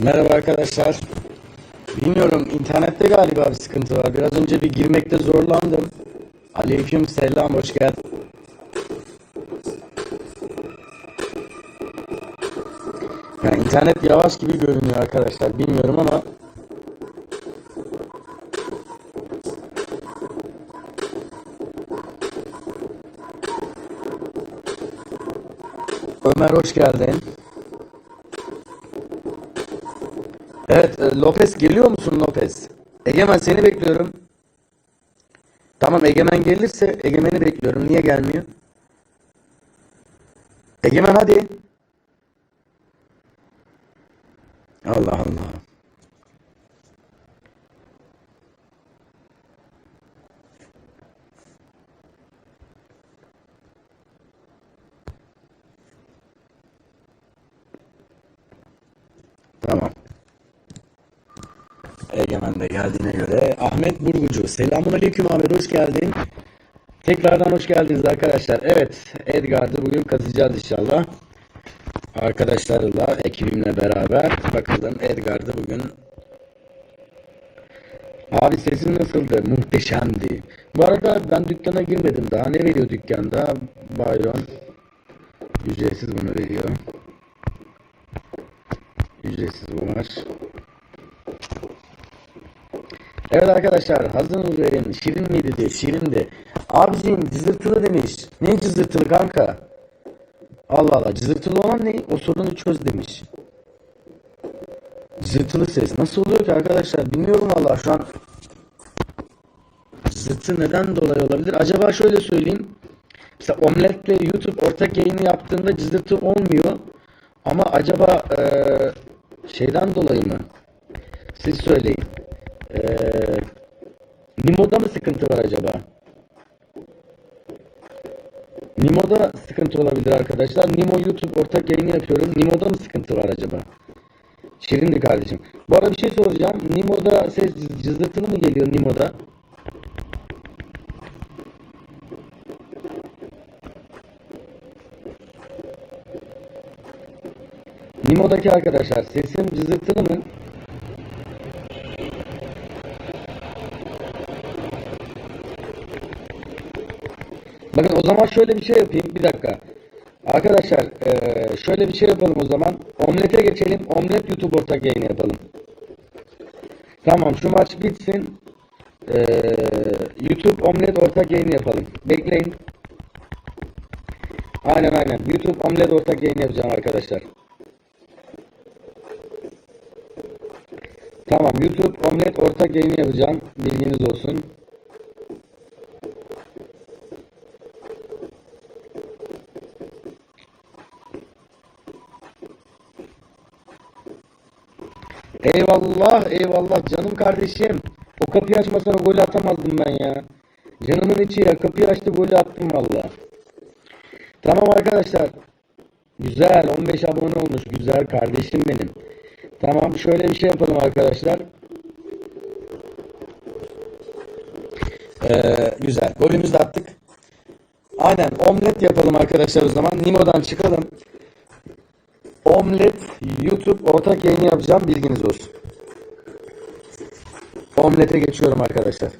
Merhaba arkadaşlar. Bilmiyorum internette galiba bir sıkıntı var. Biraz önce bir girmekte zorlandım. Aleyküm selam hoş geldin. Yani internet yavaş gibi görünüyor arkadaşlar. Bilmiyorum ama Ömer hoş geldin. Evet, e, Lopez geliyor musun Lopez? Egemen seni bekliyorum. Tamam Egemen gelirse Egemen'i bekliyorum. Niye gelmiyor? Egemen hadi. Allah Allah. Tamam. Egemen geldiğine göre Ahmet Burgucu. Selamun Aleyküm Ahmet hoş geldin. Tekrardan hoş geldiniz arkadaşlar. Evet Edgar'da bugün kazıyacağız inşallah. Arkadaşlarla, ekibimle beraber bakalım Edgar'da bugün Abi sesin nasıldı? Muhteşemdi. Bu arada ben dükkana girmedim daha. Ne veriyor dükkanda? Bayron. Ücretsiz bunu veriyor. Ücretsiz bu var. Evet arkadaşlar hazırınız verin. Şirin miydi diye. Şirindi. Abiciğim cızırtılı demiş. Ne cızırtılı kanka? Allah Allah. Cızırtılı olan ne? O sorunu çöz demiş. Cızırtılı ses. Nasıl oluyor ki arkadaşlar? Bilmiyorum valla şu an. Cızırtı neden dolayı olabilir? Acaba şöyle söyleyeyim. Mesela Omlet'le YouTube ortak yayını yaptığında cızırtı olmuyor. Ama acaba eee, şeyden dolayı mı? Siz söyleyin. Eee Nimo'da mı sıkıntı var acaba? Nimo'da sıkıntı olabilir arkadaşlar. Nimo YouTube ortak yayını yapıyorum. Nimo'da mı sıkıntı var acaba? Şirindi kardeşim. Bu arada bir şey soracağım. Nimo'da ses cız- cızırtılı mı geliyor Nimo'da? Nimo'daki arkadaşlar sesim cızırtılı mı? Bakın o zaman şöyle bir şey yapayım. Bir dakika. Arkadaşlar eee, şöyle bir şey yapalım o zaman. Omlete geçelim. Omlet YouTube ortak yayını yapalım. Tamam şu maç bitsin. Eee, YouTube Omlet ortak yayını yapalım. Bekleyin. Aynen aynen. YouTube Omlet ortak yayını yapacağım arkadaşlar. Tamam YouTube Omlet ortak yayını yapacağım. Bilginiz olsun. Eyvallah eyvallah canım kardeşim. O kapıyı açmasana golü atamazdım ben ya. Canımın içi ya kapıyı açtı golü attım valla. Tamam arkadaşlar. Güzel 15 abone olmuş. Güzel kardeşim benim. Tamam şöyle bir şey yapalım arkadaşlar. Ee, güzel. Golümüzü attık. Aynen omlet yapalım arkadaşlar o zaman. Nimo'dan çıkalım. Omlet YouTube ortak yayını yapacağım bilginiz olsun. Omlete geçiyorum arkadaşlar.